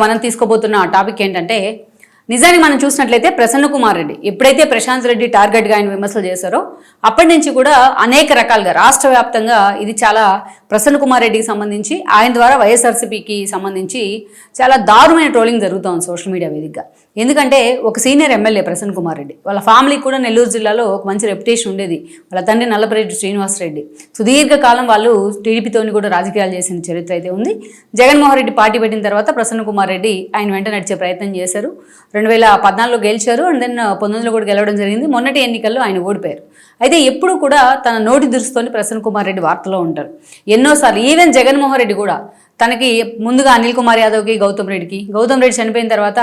మనం తీసుకోబోతున్న టాపిక్ ఏంటంటే నిజానికి మనం చూసినట్లయితే ప్రసన్న కుమార్ రెడ్డి. ఎప్పుడైతే ప్రశాంత్ రెడ్డి టార్గెట్గా ఆయన విమర్శలు చేశారో అప్పటి నుంచి కూడా అనేక రకాలుగా రాష్ట్ర వ్యాప్తంగా ఇది చాలా ప్రసన్న కుమార్ రెడ్డికి సంబంధించి ఆయన ద్వారా వైఎస్ఆర్సీపీకి సంబంధించి చాలా దారుణమైన ట్రోలింగ్ జరుగుతుంది సోషల్ మీడియా వేదికగా. ఎందుకంటే ఒక సీనియర్ ఎమ్మెల్యే ప్రసన్న కుమార్ రెడ్డి వాళ్ళ ఫ్యామిలీకి కూడా నెల్లూరు జిల్లాలో ఒక మంచి రెప్యుటేషన్ ఉండేది. వాళ్ళ తండ్రి నల్లపరెడ్డి శ్రీనివాస్ రెడ్డి. సుదీర్ఘకాలం వాళ్ళు టీడీపీతోని కూడా రాజకీయాలు చేసిన చరిత్ర అయితే ఉంది. జగన్మోహన్ రెడ్డి పార్టీ పెట్టిన తర్వాత ప్రసన్న కుమార్ రెడ్డి ఆయన వెంట నడిచే ప్రయత్నం చేశారు. రెండు వేల పద్నాలుగులో గెలిచారు. అండ్ దెన్ పంతొమ్మిదిలో కూడా గెలవడం జరిగింది. మొన్నటి ఎన్నికల్లో ఆయన ఓడిపోయారు. అయితే ఎప్పుడు కూడా తన నోటి దురుస్తోని ప్రసన్న కుమార్ రెడ్డి వార్తలో ఉంటారు. ఎన్నోసార్లు ఈవెన్ జగన్మోహన్ రెడ్డి కూడా తనకి ముందుగా అనిల్ కుమార్ యాదవ్కి గౌతమ్ రెడ్డికి. గౌతమ్ రెడ్డి చనిపోయిన తర్వాత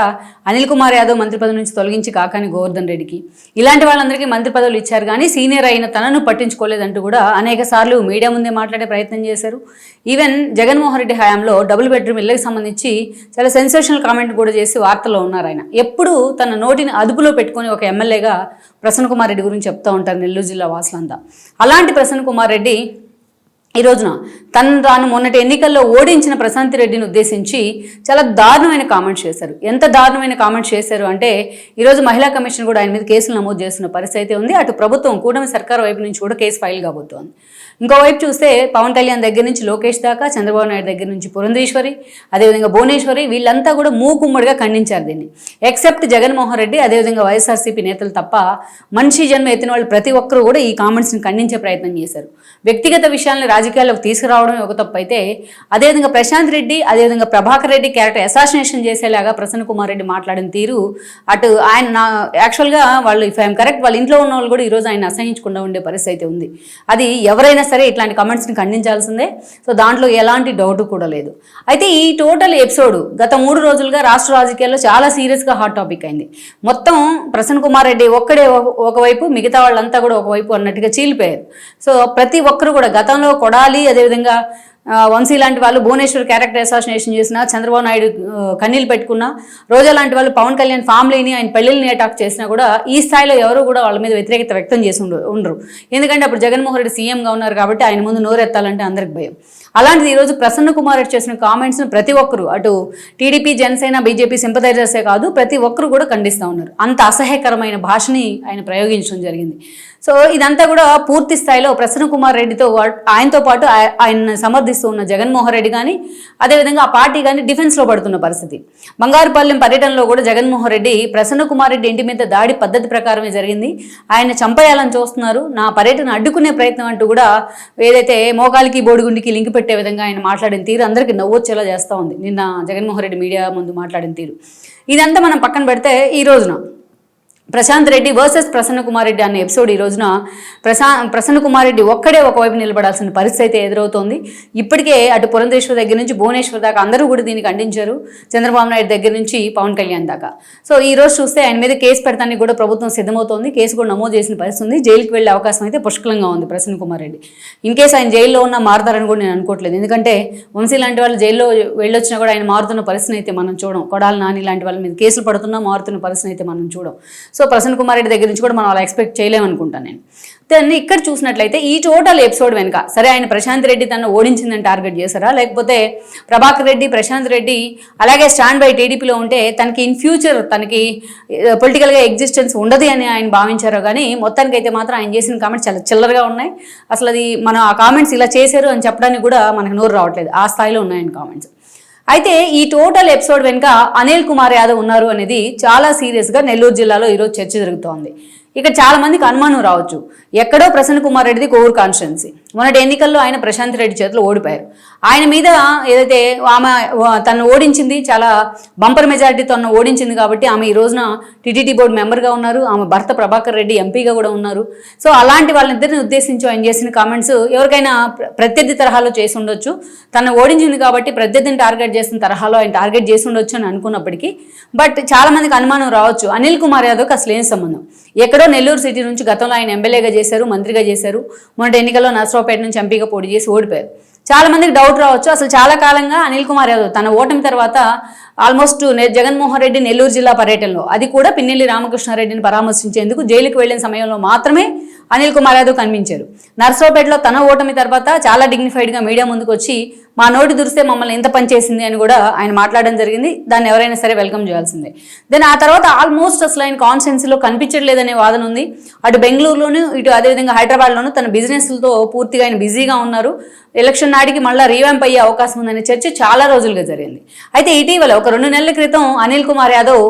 అనిల్ కుమార్ యాదవ్ మంత్రి పదవి నుంచి తొలగించి కాకాని గోవర్ధన్ రెడ్డికి. ఇలాంటి వాళ్ళందరికీ మంత్రి పదవులు ఇచ్చారు కానీ సీనియర్ అయిన తనను పట్టించుకోలేదంటూ కూడా అనేక సార్లు మీడియా ముందే మాట్లాడే ప్రయత్నం చేశారు. ఈవెన్ జగన్మోహన్ రెడ్డి హయాంలో డబుల్ బెడ్రూమ్ ఇళ్ళకి సంబంధించి చాలా సెన్సేషనల్ కామెంట్ కూడా చేసి వార్తల్లో ఉన్నారు ఆయన. ఎప్పుడు తన నోటిని అదుపులో పెట్టుకొని ఒక ఎమ్మెల్యేగా ప్రసన్న కుమార్ రెడ్డి గురించి చెప్తూ ఉంటారు నెల్లూరు జిల్లా వాసులంతా. అలాంటి ప్రసన్న కుమార్ రెడ్డి ఈ రోజున తను తాను మొన్నటి ఎన్నికల్లో ఓడించిన ప్రశాంత్ రెడ్డిని ఉద్దేశించి చాలా దారుణమైన కామెంట్స్ చేశారు. ఎంత దారుణమైన కామెంట్స్ చేశారు అంటే ఈరోజు మహిళా కమిషన్ కూడా ఆయన మీద కేసులు నమోదు చేస్తున్న పరిస్థితి అయితే ఉంది. అటు ప్రభుత్వం కూటమి సర్కార్ వైపు నుంచి కూడా కేసు ఫైల్ కాబోతోంది. ఇంకోవైపు చూస్తే పవన్ కళ్యాణ్ దగ్గర నుంచి లోకేష్ దాకా చంద్రబాబు నాయుడు దగ్గర నుంచి పురంధేశ్వరి అదేవిధంగా భువనేశ్వరి వీళ్ళంతా కూడా మూకుమ్మడిగా ఖండించారు దీన్ని. ఎక్సెప్ట్ జగన్మోహన్ రెడ్డి అదేవిధంగా వైఎస్ఆర్సీపీ నేతలు తప్ప మనిషి జన్మ ఎత్తిన వాళ్ళు ప్రతి ఒక్కరూ కూడా ఈ కామెంట్స్ని ఖండించే ప్రయత్నం చేశారు. వ్యక్తిగత విషయాలను రాజకీయాల్లోకి తీసుకురావడం ఒక తప్పు అయితే అదేవిధంగా ప్రశాంత్ రెడ్డి అదేవిధంగా ప్రభాకర్ రెడ్డి క్యారెక్టర్ అసాసినేషన్ చేసేలాగా ప్రసన్న కుమార్ రెడ్డి మాట్లాడిన తీరు అటు ఆయన నా యాక్చువల్గా వాళ్ళు ఇఫ్ ఐఎమ్ కరెక్ట్ వాళ్ళ ఇంట్లో ఉన్న వాళ్ళు కూడా ఈరోజు ఆయన అసహించకుండా ఉండే పరిస్థితి అయితే ఉంది. అది ఎవరైనా సరే ఇట్లాంటి కమెంట్స్ని ఖండించాల్సిందే. సో దాంట్లో ఎలాంటి డౌట్ కూడా లేదు. అయితే ఈ టోటల్ ఎపిసోడ్ గత మూడు రోజులుగా రాష్ట్ర రాజకీయాల్లో చాలా సీరియస్గా హాట్ టాపిక్ అయింది. మొత్తం ప్రసన్న కుమార్ రెడ్డి ఒక్కడే ఒక- ఒకవైపు మిగతా వాళ్ళంతా కూడా ఒకవైపు అన్నట్టుగా చీలిపోయారు. సో ప్రతి ఒక్కరు కూడా గతంలో కొడాలి అదేవిధంగా వంశీ లాంటి వాళ్ళు భువనేశ్వర్ క్యారెక్టర్ అసాసినేషన్ చేసిన చంద్రబాబు నాయుడు కన్నీళ్ళు పెట్టుకున్న రోజా లాంటి వాళ్ళు పవన్ కళ్యాణ్ ఫ్యామిలీని ఆయన పెళ్ళిని అటాక్ చేసినా కూడా ఈ స్థాయిలో ఎవరు కూడా వాళ్ళ మీద వ్యతిరేకత వ్యక్తం చేసి ఉండరు. ఎందుకంటే అప్పుడు జగన్మోహన్ రెడ్డి సీఎంగా ఉన్నారు కాబట్టి ఆయన ముందు నోరెత్తాలంటే అందరికి భయం. అలాంటిది ఈరోజు ప్రసన్న కుమార్ రెడ్డి చేసిన కామెంట్స్ను ప్రతి ఒక్కరు అటు టీడీపీ జనసేన బీజేపీ సింపథైజర్సే కాదు ప్రతి ఒక్కరు కూడా ఖండిస్తూ ఉన్నారు. అంత అసహ్యకరమైన భాషని ఆయన ప్రయోగించడం జరిగింది. సో ఇదంతా కూడా పూర్తి స్థాయిలో ప్రసన్న కుమార్ రెడ్డితో ఆయనతో పాటు ఆయన సమర్థిస్తూ ఉన్న జగన్మోహన్ రెడ్డి కానీ అదేవిధంగా ఆ పార్టీ కానీ డిఫెన్స్లో పడుతున్న పరిస్థితి. బంగారుపాలెం పర్యటనలో కూడా జగన్మోహన్ రెడ్డి ప్రసన్న కుమార్ రెడ్డి ఇంటి మీద దాడి పద్ధతి ప్రకారమే జరిగింది. ఆయన చంపేయాలని చూస్తున్నారు. నా పర్యటన అడ్డుకునే ప్రయత్నం అంటూ కూడా ఏదైతే మోకాలికి బోడిగుండికి లింక్ పెట్టి పెట్టే విధంగా ఆయన మాట్లాడిన తీరు అందరికీ నవ్వొచ్చేలా చేస్తూ ఉంది. నిన్న జగన్మోహన్ రెడ్డి మీడియా ముందు మాట్లాడిన తీరు. ఇదంతా మనం పక్కన పెడితే ఈ రోజున ప్రశాంత్ రెడ్డి వర్సెస్ ప్రసన్న కుమార్ రెడ్డి అనే ఎపిసోడ్ ఈ రోజున ప్రశా ప్రసన్న కుమార్ రెడ్డి ఒక్కడే ఒకవైపు నిలబడాల్సిన పరిస్థితి అయితే ఎదురవుతోంది. ఇప్పటికే అటు పురంధేశ్వర్ దగ్గర నుంచి భువనేశ్వర్ దాకా అందరూ కూడా దీనికి ఖండించారు చంద్రబాబు నాయుడు దగ్గర నుంచి పవన్ కళ్యాణ్ దాకా. సో ఈ రోజు చూస్తే ఆయన మీద కేసు పెడతానికి కూడా ప్రభుత్వం సిద్ధమవుతోంది. కేసు కూడా నమోదు చేసిన పరిస్థితి ఉంది. జైలుకి వెళ్ళే అవకాశం అయితే పుష్కలంగా ఉంది ప్రసన్న కుమార్ రెడ్డి. ఇన్ కేసు ఆయన జైల్లో ఉన్న మారుతారని కూడా నేను అనుకోవట్లేదు. ఎందుకంటే వంశీ లాంటి వాళ్ళు జైల్లో వెళ్ళొచ్చినా కూడా ఆయన మారుతున్న పరిస్థితి అయితే మనం చూడం. కొడాలి నాని లాంటి వాళ్ళ మీద కేసులు పడుతున్నా మారుతున్న పరిస్థితి అయితే మనం చూడం. సో ప్రసన్న కుమార్ రెడ్డి దగ్గర నుంచి కూడా మనం అలా ఎక్స్పెక్ట్ చేయలేమనుకుంటాను నేను. దాన్ని ఇక్కడ చూసినట్లయితే ఈ టోటల్ ఎపిసోడ్ వెనుక సరే ఆయన ప్రశాంత్ రెడ్డి తను ఓడించిందని టార్గెట్ చేశారా? లేకపోతే ప్రభాకర్ రెడ్డి ప్రశాంత్ రెడ్డి అలాగే స్టాండ్ బై టీడీపీలో ఉంటే తనకి ఇన్ ఫ్యూచర్ తనకి పొలిటికల్గా ఎగ్జిస్టెన్స్ ఉండదు అని ఆయన భావించారు కానీ మొత్తానికి అయితే మాత్రం ఆయన చేసిన కామెంట్స్ చాలా చిల్లరగా ఉన్నాయి. అసలు అది మనం ఆ కామెంట్స్ ఇలా చేశారు అని చెప్పడానికి కూడా మనకు నోరు రావట్లేదు. ఆ స్థాయిలో ఉన్నాయని కామెంట్స్. అయితే ఈ టోటల్ ఎపిసోడ్ వెనుక అనిల్ కుమార్ యాదవ్ ఉన్నారు అనేది చాలా సీరియస్గా నెల్లూరు జిల్లాలో ఈరోజు చర్చ జరుగుతోంది. ఇక్కడ చాలా మందికి అనుమానం రావచ్చు. ఎక్కడో ప్రసన్న కుమార్ రెడ్డిది కోవూరు కాన్స్టిట్యున్సీ. మొన్నటి ఎన్నికల్లో ఆయన ప్రశాంత్ రెడ్డి చేతిలో ఓడిపోయారు. ఆయన మీద ఏదైతే ఆమె తను ఓడించింది చాలా బంపర్ మెజారిటీ తను ఓడించింది కాబట్టి ఆమె ఈ రోజున టీటీడీ బోర్డు మెంబర్గా ఉన్నారు. ఆమె భర్త ప్రభాకర్ రెడ్డి ఎంపీగా కూడా ఉన్నారు. సో అలాంటి వాళ్ళిద్దరిని ఉద్దేశించి ఆయన చేసిన కామెంట్స్ ఎవరికైనా ప్రత్యర్థి తరహాలో చేసి ఉండొచ్చు. తను ఓడించింది కాబట్టి ప్రత్యర్థిని టార్గెట్ చేసిన తరహాలో ఆయన టార్గెట్ చేసి ఉండొచ్చు అని అనుకున్నప్పటికీ. బట్ చాలా మందికి అనుమానం రావచ్చు. అనిల్ కుమార్ యాదవ్కి అసలు ఏం సంబంధం? ఎక్కడో నెల్లూరు సిటీ నుంచి గతంలో ఆయన ఎమ్మెల్యేగా చేశారు మంత్రిగా చేశారు. మొన్నటి ఎన్నికల్లో నర్సరావుపేట నుంచి ఎంపీగా పోటీ చేసి ఓడిపోయారు. చాలా మందికి డౌట్ రావచ్చు. అసలు చాలా కాలంగా అనిల్ కుమార్ యాదవ్ తన ఓటమి తర్వాత ఆల్మోస్ట్ జగన్మోహన్ రెడ్డి నెల్లూరు జిల్లా పర్యటనలో. అది కూడా పిన్నెల్లి రామకృష్ణారెడ్డిని పరామర్శించేందుకు జైలుకు వెళ్ళిన సమయంలో మాత్రమే అనిల్ కుమార్ యాదవ్ కనిపించారు. నర్సరావుపేటలో తన ఓటమి తర్వాత చాలా డిగ్నిఫైడ్గా మీడియా ముందుకు వచ్చి మా నోటి దురిస్తే మమ్మల్ని ఎంత పని చేసింది? అని కూడా ఆయన మాట్లాడడం జరిగింది. దాన్ని ఎవరైనా సరే వెల్కమ్ చేయాల్సిందే. దెన్ ఆ తర్వాత ఆల్మోస్ట్ అసలు ఆయన కాన్స్టెన్సీలో కనిపించట్లేదనే వాదన ఉంది. అటు బెంగళూరులోను ఇటు అదేవిధంగా హైదరాబాద్లోను తన బిజినెస్లతో పూర్తిగా ఆయన బిజీగా ఉన్నారు. ఎలక్షన్ నాటికి మళ్ళీ రీవ్యాంప్ అయ్యే అవకాశం ఉందనే చర్చ చాలా రోజులుగా జరిగింది. అయితే ఇటీవల ఒక రెండు నెలల క్రితం అనిల్ కుమార్ యాదవ్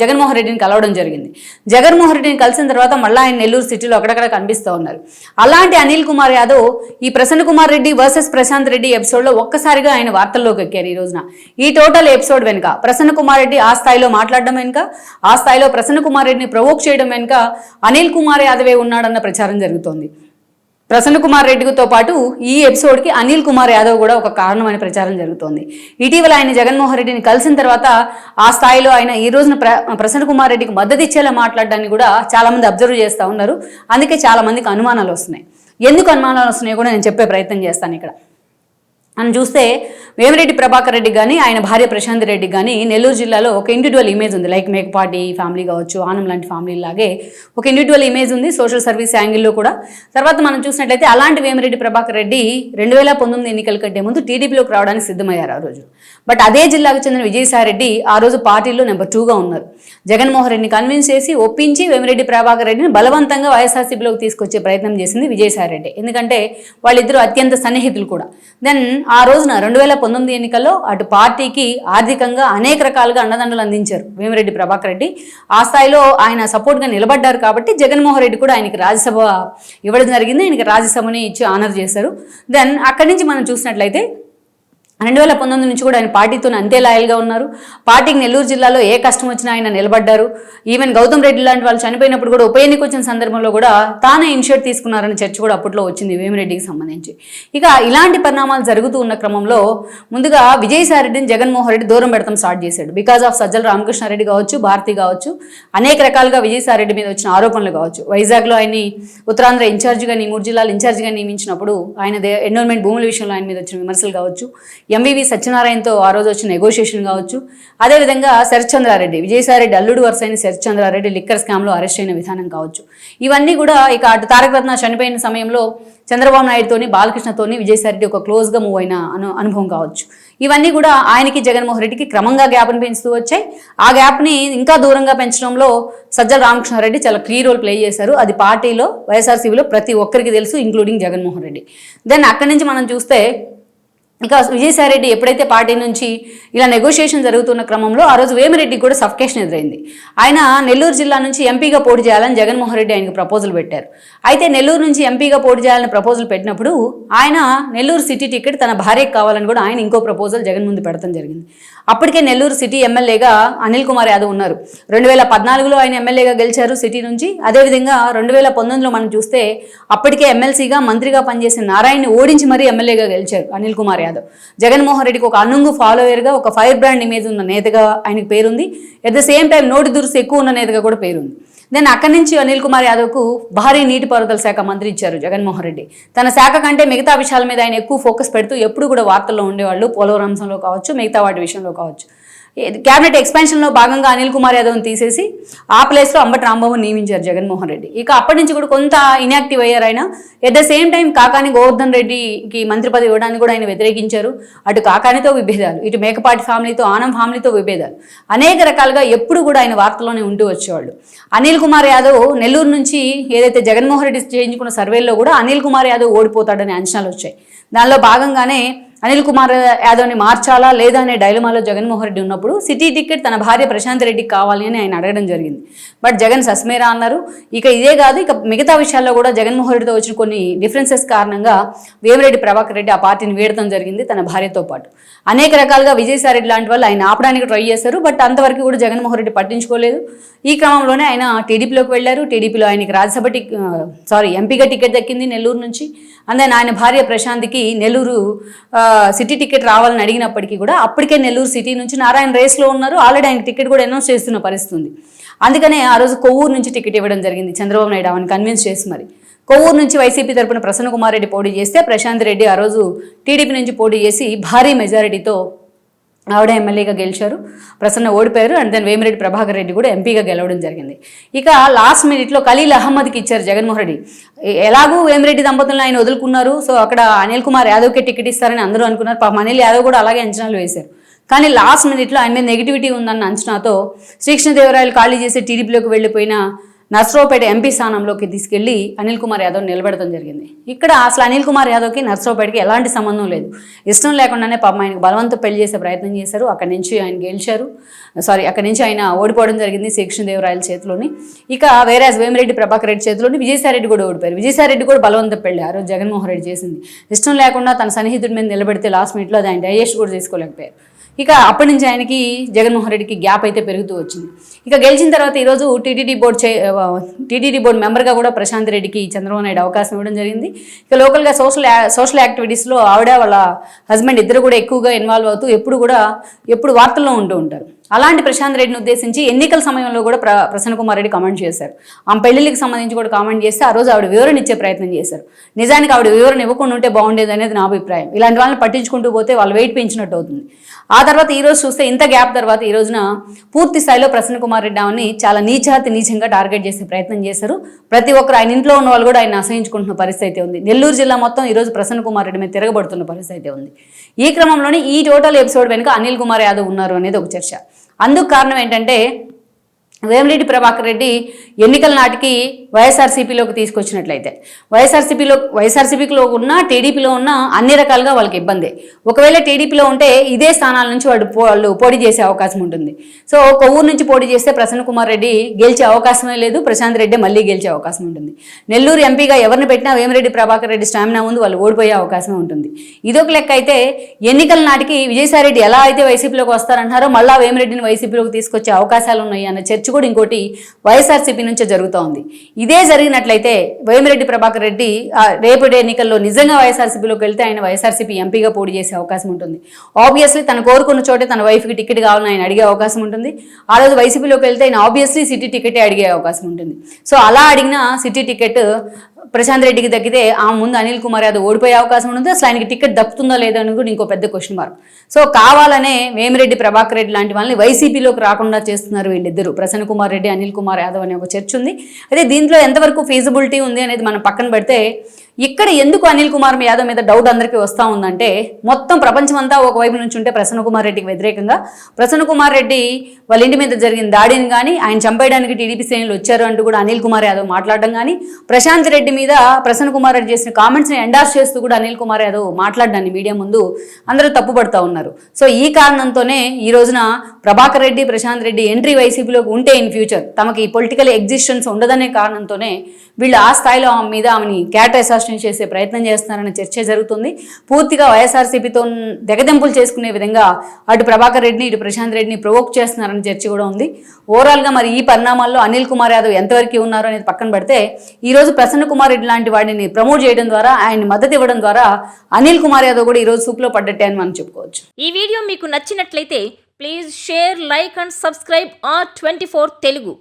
జగన్మోహన్ రెడ్డిని కలవడం జరిగింది. జగన్మోహన్ రెడ్డిని కలిసిన తర్వాత మళ్ళీ ఆయన నెల్లూరు సిటీలో అక్కడక్కడ కనిపిస్తూ ఉన్నారు. అలాంటి అనిల్ కుమార్ యాదవ్ ఈ ప్రసన్న కుమార్ రెడ్డి వర్సెస్ ప్రశాంత్ రెడ్డి ఎపిసోడ్లో ఒక్కసారిగా ఆయన వార్తల్లోకి ఎక్కారు ఈ రోజున. ఈ టోటల్ ఎపిసోడ్ వెనుక ప్రసన్న కుమార్ రెడ్డి ఆ స్థాయిలో మాట్లాడడం వెనుక ఆ స్థాయిలో ప్రసన్న కుమార్ రెడ్డిని ప్రవోక్ చేయడం వెనుక అనిల్ కుమార్ యాదవే ఉన్నాడన్న ప్రచారం జరుగుతోంది. ప్రసన్న కుమార్ రెడ్డితో పాటు ఈ ఎపిసోడ్కి అనిల్ కుమార్ యాదవ్ కూడా ఒక కారణం అని ప్రచారం జరుగుతోంది. ఇటీవల ఆయన జగన్మోహన్ రెడ్డిని కలిసిన తర్వాత ఆ స్థాయిలో ఆయన ఈ రోజున ప్ర ప్రసన్న కుమార్ రెడ్డికి మద్దతు ఇచ్చేలా మాట్లాడడాన్ని కూడా చాలామంది అబ్జర్వ్ చేస్తూ ఉన్నారు. అందుకే చాలామందికి అనుమానాలు వస్తున్నాయి. ఎందుకు అనుమానాలు వస్తున్నాయో కూడా నేను చెప్పే ప్రయత్నం చేస్తాను ఇక్కడ. మనం చూస్తే వేమిరెడ్డి ప్రభాకర్ రెడ్డి కానీ ఆయన భార్య ప్రశాంత్ రెడ్డి కానీ నెల్లూరు జిల్లాలో ఒక ఇండివిజువల్ ఇమేజ్ ఉంది. లైక్ మేకపాటి ఫ్యామిలీ కావచ్చు ఆనం లాంటి ఫ్యామిలీ లాగే ఒక ఇండివిజువల్ ఇమేజ్ ఉంది సోషల్ సర్వీస్ యాంగిల్లో కూడా. తర్వాత మనం చూసినట్లయితే అలాంటి వేమిరెడ్డి ప్రభాకర్ రెడ్డి రెండు వేల పంతొమ్మిది ఎన్నికల కంటే ముందు టీడీపీలోకి రావడానికి సిద్ధమయ్యారు ఆ రోజు. బట్ అదే జిల్లాకు చెందిన విజయసాయి రెడ్డి ఆ రోజు పార్టీలో నెంబర్ టూగా ఉన్నారు. జగన్మోహన్ రెడ్డిని కన్విన్స్ చేసి ఒప్పించి వేమిరెడ్డి ప్రభాకర్ రెడ్డిని బలవంతంగా వైఎస్ఆర్సీపీలోకి తీసుకొచ్చే ప్రయత్నం చేసింది విజయసాయి రెడ్డి. ఎందుకంటే వాళ్ళిద్దరూ అత్యంత సన్నిహితులు కూడా. దెన్ ఆ రోజున రెండు వేల పంతొమ్మిది ఎన్నికల్లో అటు పార్టీకి ఆర్థికంగా అనేక రకాలుగా అండదండలు అందించారు వేమిరెడ్డి ప్రభాకర్ రెడ్డి. ఆ స్థాయిలో ఆయన సపోర్ట్గా నిలబడ్డారు కాబట్టి జగన్మోహన్ రెడ్డి కూడా ఆయనకి రాజ్యసభ ఇవ్వడం జరిగింది. ఆయనకి రాజ్యసభని ఇచ్చి ఆనర్ చేశారు. దెన్ అక్కడి నుంచి మనం చూసినట్లయితే రెండు వేల పంతొమ్మిది నుంచి కూడా ఆయన పార్టీతో అంతే లాయల్గా ఉన్నారు. పార్టీకి నెల్లూరు జిల్లాలో ఏ కష్టం వచ్చినా ఆయన నిలబడ్డారు. ఈవెన్ గౌతమ్ రెడ్డి లాంటి వాళ్ళు చనిపోయినప్పుడు కూడా ఉప ఎన్నిక వచ్చిన సందర్భంలో కూడా తానే ఇనిషియేట్ తీసుకున్నారని చర్చ కూడా అప్పట్లో వచ్చింది వేమిరెడ్డికి సంబంధించి. ఇక ఇలాంటి పరిణామాలు జరుగుతూ ఉన్న క్రమంలో ముందుగా విజయసాయిరెడ్డిని జగన్మోహన్ రెడ్డి దూరం పెడతాం స్టార్ట్ చేశాడు. బికాజ్ ఆఫ్ సజ్జల రామకృష్ణారెడ్డి కావచ్చు భారతి కావచ్చు అనేక రకాలుగా విజయసాయిరెడ్డి మీద వచ్చిన ఆరోపణలు కావచ్చు. వైజాగ్లో ఆయన్ని ఉత్తరాంధ్ర ఇన్ఛార్జిగా మూడు జిల్లాల ఇన్ఛార్జిగా నియమించినప్పుడు ఆయన ఎన్రోల్మెంట్ భూముల విషయంలో ఆయన మీద వచ్చిన విమర్శలు కావచ్చు. ఎంవివి సత్యనారాయణతో ఆ రోజు వచ్చిన నెగోషియేషన్ కావచ్చు. అదేవిధంగా శరత్చంద్రారెడ్డి విజయసాయిరెడ్డి అల్లుడు వరుస అయిన శరత్చంద్రారెడ్డి లిక్కర్ స్కామ్లో అరెస్ట్ అయిన విధానం కావచ్చు. ఇవన్నీ కూడా ఇక అటు తారక రత్న చనిపోయిన సమయంలో చంద్రబాబు నాయుడుతోని బాలకృష్ణతోని విజయసాయిరెడ్డి ఒక క్లోజ్గా మూవ్ అయిన అను అనుభవం కావచ్చు. ఇవన్నీ కూడా ఆయనకి జగన్మోహన్ రెడ్డికి క్రమంగా గ్యాప్ని పెంచుతూ వచ్చాయి. ఆ గ్యాప్ని ఇంకా దూరంగా పెంచడంలో సజ్జల రామకృష్ణారెడ్డి చాలా క్లీ రోల్ ప్లే చేశారు. అది పార్టీలో వైఎస్ఆర్సీపీలో ప్రతి ఒక్కరికి తెలుసు ఇంక్లూడింగ్ జగన్మోహన్ రెడ్డి. దెన్ అక్కడి నుంచి మనం చూస్తే ఇక విజయసాయి రెడ్డి ఎప్పుడైతే పార్టీ నుంచి ఇలా నెగోషియేషన్ జరుగుతున్న క్రమంలో ఆ రోజు వేమిరెడ్డికి కూడా సఫకేషన్ ఎదురైంది. ఆయన నెల్లూరు జిల్లా నుంచి ఎంపీగా పోటీ చేయాలని జగన్మోహన్ రెడ్డి ఆయనకు ప్రపోజల్ పెట్టారు. అయితే నెల్లూరు నుంచి ఎంపీగా పోటీ చేయాలని ప్రపోజల్ పెట్టినప్పుడు ఆయన నెల్లూరు సిటీ టికెట్ తన భార్యకు కావాలని కూడా ఆయన ఇంకో ప్రపోజల్ జగన్ ముందు పెడతాం జరిగింది. అప్పటికే నెల్లూరు సిటీ ఎమ్మెల్యేగా అనిల్ కుమార్ యాదవ్ ఉన్నారు. రెండు వేల పద్నాలుగులో ఆయన ఎమ్మెల్యేగా గెలిచారు సిటీ నుంచి. అదేవిధంగా రెండు వేల పంతొమ్మిదిలో మనం చూస్తే అప్పటికే ఎమ్మెల్సీగా మంత్రిగా పనిచేసిన నారాయణని ఓడించి మరీ ఎమ్మెల్యేగా గెలిచారు అనిల్ కుమార్ యాదవ్ జగన్మోహన్ రెడ్డికి ఒక అన్నుంగు ఫాలోయర్గా ఒక ఫైర్ బ్రాండ్ ఇమేజ్ ఉన్న నేతగా ఆయనకు పేరుంది. అట్ ద సేమ్ టైం నోటి దురుసు ఎక్కువ ఉన్న నేతగా కూడా పేరుంది. దెన్ అక్కడి నుంచి అనిల్ కుమార్ యాదవ్కు భారీ నీటిపారుదల శాఖ మంత్రి ఇచ్చారు జగన్మోహన్ రెడ్డి. తన శాఖ కంటే మిగతా విషయాల మీద ఆయన ఎక్కువ ఫోకస్ పెడుతూ ఎప్పుడు కూడా వార్తల్లో ఉండేవాళ్ళు పోలవరం అంశంలో కావచ్చు మిగతా వాటి విషయంలో కావచ్చు. క్యాబినెట్ ఎక్స్పాన్షన్లో భాగంగా అనిల్ కుమార్ యాదవ్ని తీసేసి ఆ ప్లేస్లో అంబటి రాంబాబు నియమించారు జగన్మోహన్ రెడ్డి. ఇక అప్పటి నుంచి కూడా కొంత ఇన్యాక్టివ్ అయ్యారు ఆయన. At the same time Kakani Govardhan రెడ్డికి మంత్రి పదవి ఇవ్వడానికి కూడా ఆయన వ్యతిరేకించారు. అటు కాకానితో విభేదాలు ఇటు మేకపాటి ఫ్యామిలీతో ఆనం ఫ్యామిలీతో విభేదాలు. అనేక రకాలుగా ఎప్పుడు కూడా ఆయన వార్తల్లోనే ఉంటూ వచ్చేవాళ్ళు. అనిల్ కుమార్ యాదవ్ నెల్లూరు నుంచి ఏదైతే జగన్మోహన్ రెడ్డి చేయించుకున్న సర్వేల్లో కూడా అనిల్ కుమార్ యాదవ్ ఓడిపోతాడనే అంచనాలు వచ్చాయి. దానిలో భాగంగానే అనిల్ కుమార్ యాదవ్ని మార్చాలా లేదా అనే డైలమాలో జగన్మోహన్ రెడ్డి ఉన్నప్పుడు సిటీ టికెట్ తన భార్య ప్రశాంత్ రెడ్డికి కావాలి అని ఆయన అడగడం జరిగింది. బట్ జగన్ సస్మేరా అన్నారు. ఇక ఇదే కాదు ఇక మిగతా విషయాల్లో కూడా జగన్మోహన్ రెడ్డితో వచ్చిన కొన్ని డిఫరెన్సెస్ కారణంగా వేమిరెడ్డి ప్రభాకర్ రెడ్డి ఆ పార్టీని వీడటం జరిగింది తన భార్యతో పాటు. అనేక రకాలుగా విజయసాయి రెడ్డి లాంటి వాళ్ళు ఆయన ఆపడానికి ట్రై చేశారు బట్ అంతవరకు కూడా జగన్మోహన్ రెడ్డి పట్టించుకోలేదు. ఈ క్రమంలోనే ఆయన టీడీపీలోకి వెళ్ళారు. టీడీపీలో ఆయనకి రాజ్యసభ టిక్ సారీ ఎంపీగా టికెట్ దక్కింది నెల్లూరు నుంచి. అందే ఆయన భార్య ప్రశాంత్కి నెల్లూరు సిటీ టికెట్ రావాలని అడిగినప్పటికీ కూడా అప్పటికే నెల్లూరు సిటీ నుంచి నారాయణ రేస్లో ఉన్నారు. ఆల్రెడీ ఆయన టికెట్ కూడా అనౌన్స్ చేస్తున్న పరిస్థితుంది. అందుకనే ఆ రోజు కొవ్వూరు నుంచి టికెట్ ఇవ్వడం జరిగింది చంద్రబాబు నాయుడు ఆమెను కన్విన్స్ చేసి మరి. కొవ్వూరు నుంచి వైసీపీ తరపున ప్రసన్న కుమార్ రెడ్డి పోటీ చేస్తే ప్రశాంత్ రెడ్డి ఆ రోజు టీడీపీ నుంచి పోటీ చేసి భారీ మెజారిటీతో ఆవిడ ఎమ్మెల్యేగా గెలిచారు ప్రసన్న ఓడిపోయారు అండ్ దెన్ వేమిరెడ్డి ప్రభాకర్ రెడ్డి కూడా ఎంపీగా గెలవడం జరిగింది. ఇక లాస్ట్ మినిట్లో ఖలీల్ అహ్మద్కి ఇచ్చారు జగన్మోహన్ రెడ్డి. ఎలాగూ వేమిరెడ్డి దంపతులను ఆయన వదులుకున్నారు. సో అక్కడ అనిల్ కుమార్ యాదవ్కి టికెట్ ఇస్తారని అందరూ అనుకున్నారు. పాపం అనిల్ యాదవ్ కూడా అలాగే అంచనాలు వేశారు. కానీ లాస్ట్ మినిట్లో ఆయన మీద నెగిటివిటీ ఉందన్న అంచనాతో శ్రీకృష్ణదేవరాయలు ఖాళీ చేసి టీడీపీలోకి వెళ్ళిపోయిన నర్సరావుపేట ఎంపీ స్థానంలోకి తీసుకెళ్ళి అనిల్ కుమార్ యాదవ్ నిలబెడతాం జరిగింది. ఇక్కడ అసలు అనిల్ కుమార్ యాదవ్కి నర్సరావుపేటకి ఎలాంటి సంబంధం లేదు. ఇష్టం లేకుండానే పాపం ఆయనకు బలవంతం పెళ్ళి చేసే ప్రయత్నం చేశారు. అక్కడి నుంచి ఆయన గెలిచారు. సారీ అక్కడి నుంచి ఆయన ఓడిపోవడం జరిగింది శ్రీకృష్ణదేవరాయల చేతిలోని. ఇక వేరే వేమిరెడ్డి ప్రభాకర్ రెడ్డి చేతిలోని విజయసాయిరెడ్డి కూడా ఓడిపోయారు. విజయసాయిరెడ్డి కూడా బలవంతం పెళ్ళి ఆ రోజు జగన్మోహన్ రెడ్డి చేసింది. ఇష్టం లేకుండా తన సన్నిహితుడి మీద నిలబెడితే లాస్ట్ మినిట్లో అది ఆయన డైజెస్ట్ కూడా తీసుకోలేకపోయారు ఇక అప్పటి నుంచి ఆయనకి జగన్మోహన్ రెడ్డికి గ్యాప్ అయితే పెరుగుతూ వచ్చింది. ఇక గెలిచిన తర్వాత ఈరోజు టీటీడీ బోర్డు చే టీటీడీ బోర్డు మెంబర్గా కూడా ప్రశాంత్ రెడ్డికి చంద్రబాబు నాయుడు అవకాశం ఇవ్వడం జరిగింది. ఇక లోకల్గా సోషల్ సోషల్ యాక్టివిటీస్లో ఆవిడ వాళ్ళ హస్బెండ్ ఇద్దరు కూడా ఎక్కువగా ఇన్వాల్వ్ అవుతూ ఎప్పుడు కూడా ఎప్పుడు వార్తల్లో ఉంటూ ఉంటారు. అలాంటి ప్రశాంత్ రెడ్డిని ఉద్దేశించి ఎన్నికల సమయంలో కూడా ప్ర ప్రసన్న కుమార్ రెడ్డి కామెంట్ చేశారు. ఆమె పెళ్ళికి సంబంధించి కూడా కామెంట్ చేస్తే ఆ రోజు ఆవిడ వివరణ ఇచ్చే ప్రయత్నం చేశారు. నిజానికి ఆవిడ వివరణ ఇవ్వకుండా ఉంటే బాగుండేది అనేది నా అభిప్రాయం. ఇలాంటి వాళ్ళని పట్టించుకుంటూ పోతే వాళ్ళు వెయిట్ పెంచినట్టు అవుతుంది. ఆ తర్వాత ఈ రోజు చూస్తే ఇంత గ్యాప్ తర్వాత ఈ రోజున పూర్తి స్థాయిలో ప్రసన్న కుమార్ రెడ్డి ఆమెని చాలా నీచాతి నీచంగా టార్గెట్ చేసే ప్రయత్నం చేశారు. ప్రతి ఒక్కరు ఆయన ఇంట్లో ఉన్న వాళ్ళు కూడా ఆయన అసహించుకుంటున్న పరిస్థితి అయితే ఉంది. నెల్లూరు జిల్లా మొత్తం ఈ రోజు ప్రసన్న కుమార్ రెడ్డి మీద తిరగబడుతున్న పరిస్థితి అయితే ఉంది. ఈ క్రమంలోనే ఈ టోటల్ ఎపిసోడ్ వెనుక అనిల్ కుమార్ యాదవ్ ఉన్నారు అనేది ఒక చర్చ. అందుకు కారణం ఏంటంటే వేమిరెడ్డి ప్రభాకర్ రెడ్డి ఎన్నికల నాటికి వైఎస్ఆర్సీపీలోకి తీసుకొచ్చినట్లయితే. వైఎస్ఆర్సీపీలో వైఎస్ఆర్సీపీలో ఉన్న టీడీపీలో ఉన్న అన్ని రకాలుగా వాళ్ళకి ఇబ్బంది. ఒకవేళ టీడీపీలో ఉంటే ఇదే స్థానాల నుంచి వాడు పో- వాళ్ళు పోటీ చేసే అవకాశం ఉంటుంది. సో కొవ్వూరు ఊరు నుంచి పోటీ చేస్తే ప్రసన్న కుమార్ రెడ్డి గెలిచే అవకాశమే లేదు ప్రశాంత్ రెడ్డి మళ్ళీ గెలిచే అవకాశం ఉంటుంది. నెల్లూరు ఎంపీగా ఎవరిని పెట్టినా వేమిరెడ్డి ప్రభాకర్ రెడ్డి స్టామినా ముందు వాళ్ళు ఓడిపోయే అవకాశం ఉంటుంది. ఇదొక లెక్క అయితే ఎన్నికల నాటికి విజయసాయిరెడ్డి ఎలా అయితే వైసీపీలోకి వస్తారంటారో మళ్ళా వేమిరెడ్డిని వైసీపీలోకి తీసుకొచ్చే అవకాశాలు ఉన్నాయి అన్న చర్చ కూడా ఇంకోటి వైఎస్ఆర్సీపీ నుంచే జరుగుతూ ఉంది. ఇదే జరిగినట్లయితే వేమిరెడ్డి ప్రభాకర్ రెడ్డి రేపటి ఎన్నికల్లో నిజంగా వైఎస్ఆర్సీపీలోకి వెళ్తే ఆయన వైఎస్ఆర్సీపీ ఎంపీగా పోటీ చేసే అవకాశం ఉంటుంది. ఆబ్వియస్లీ తను కోరుకున్న చోటే తన వైఫ్కి టికెట్ కావాలని ఆయన అడిగే అవకాశం ఉంటుంది. ఆ రోజు వైసీపీలోకి వెళ్తే ఆయన ఆబ్వియస్లీ సిటీ టికెటే అడిగే అవకాశం ఉంటుంది. సో అలా అడిగిన సిటీ టికెట్ ప్రశాంత్ రెడ్డికి తగ్గితే ఆ ముందు అనిల్ కుమార్ యాదవ్ ఓడిపోయే అవకాశం ఉంటుంది అసలు ఆయనకి టికెట్ దక్కుతుందో లేదో అని కూడా ఇంకో పెద్ద క్వశ్చన్ మార్క్ సో కావాలనే వేమిరెడ్డి ప్రభాకర్ రెడ్డి లాంటి వాళ్ళని వైసీపీలోకి రాకుండా చేస్తున్నారు వీళ్ళిద్దరు. ప్రసన్న కుమార్ రెడ్డి అనిల్ కుమార్ యాదవ్ అనే ఒక చర్చ ఉంది. అయితే దీంట్లో ఎంతవరకు ఫీజిబిలిటీ ఉంది అనేది మనం పక్కన పెడితే ఇక్కడ ఎందుకు అనిల్ కుమార్ యాదవ్ మీద డౌట్ అందరికీ వస్తూ ఉందంటే మొత్తం ప్రపంచం అంతా ఒకవైపు నుంచి ఉంటే ప్రసన్న కుమార్ రెడ్డికి వ్యతిరేకంగా. ప్రసన్న కుమార్ రెడ్డి వాళ్ళ ఇంటి మీద జరిగిన దాడిని కానీ ఆయన చంపేయడానికి టీడీపీ శ్రేణులు వచ్చారు అంటూ కూడా అనిల్ కుమార్ యాదవ్ మాట్లాడడం కానీ ప్రశాంత్ రెడ్డి మీద ప్రసన్న కుమార్ రెడ్డి చేసిన కామెంట్స్ని ఎండార్స్ చేస్తూ కూడా అనిల్ కుమార్ యాదవ్ మాట్లాడడాన్ని మీడియా ముందు అందరూ తప్పుపడుతూ ఉన్నారు. సో ఈ కారణంతోనే ఈ రోజున ప్రభాకర్ రెడ్డి ప్రశాంత్ రెడ్డి ఎంట్రీ వైసీపీలోకి ఉంటే ఇన్ ఫ్యూచర్ తమకి పొలిటికల్ ఎగ్జిస్టెన్స్ ఉండదనే కారణంతోనే వీళ్ళు ఆ స్థాయిలో ఆమె మీద ఆమెని క్యాట్ అసాసినేట్ చేసే ప్రయత్నం చేస్తున్నారని చర్చ జరుగుతుంది. పూర్తిగా వైఎస్ఆర్సీపీతో దెగదెంపులు చేసుకునే విధంగా అటు ప్రభాకర్ రెడ్డిని ఇటు ప్రశాంత్ రెడ్డిని ప్రొవోక్ చేస్తున్నారని చర్చ కూడా ఉంది. ఓవరాల్గా మరి ఈ పరిణామాల్లో అనిల్ కుమార్ యాదవ్ ఎంతవరకు ఉన్నారు అనేది పక్కన పెడితే ఈ రోజు ప్రసన్న కుమార్ రెడ్డి లాంటి వాడిని ప్రమోట్ చేయడం ద్వారా ఆయన మద్దతు ఇవ్వడం ద్వారా అనిల్ కుమార్ యాదవ్ కూడా ఈ రోజు సూప్లో పడ్డట్టే అని మనం చెప్పుకోవచ్చు. ఈ వీడియో మీకు నచ్చినట్లయితే please share like and subscribe R twenty Telugu.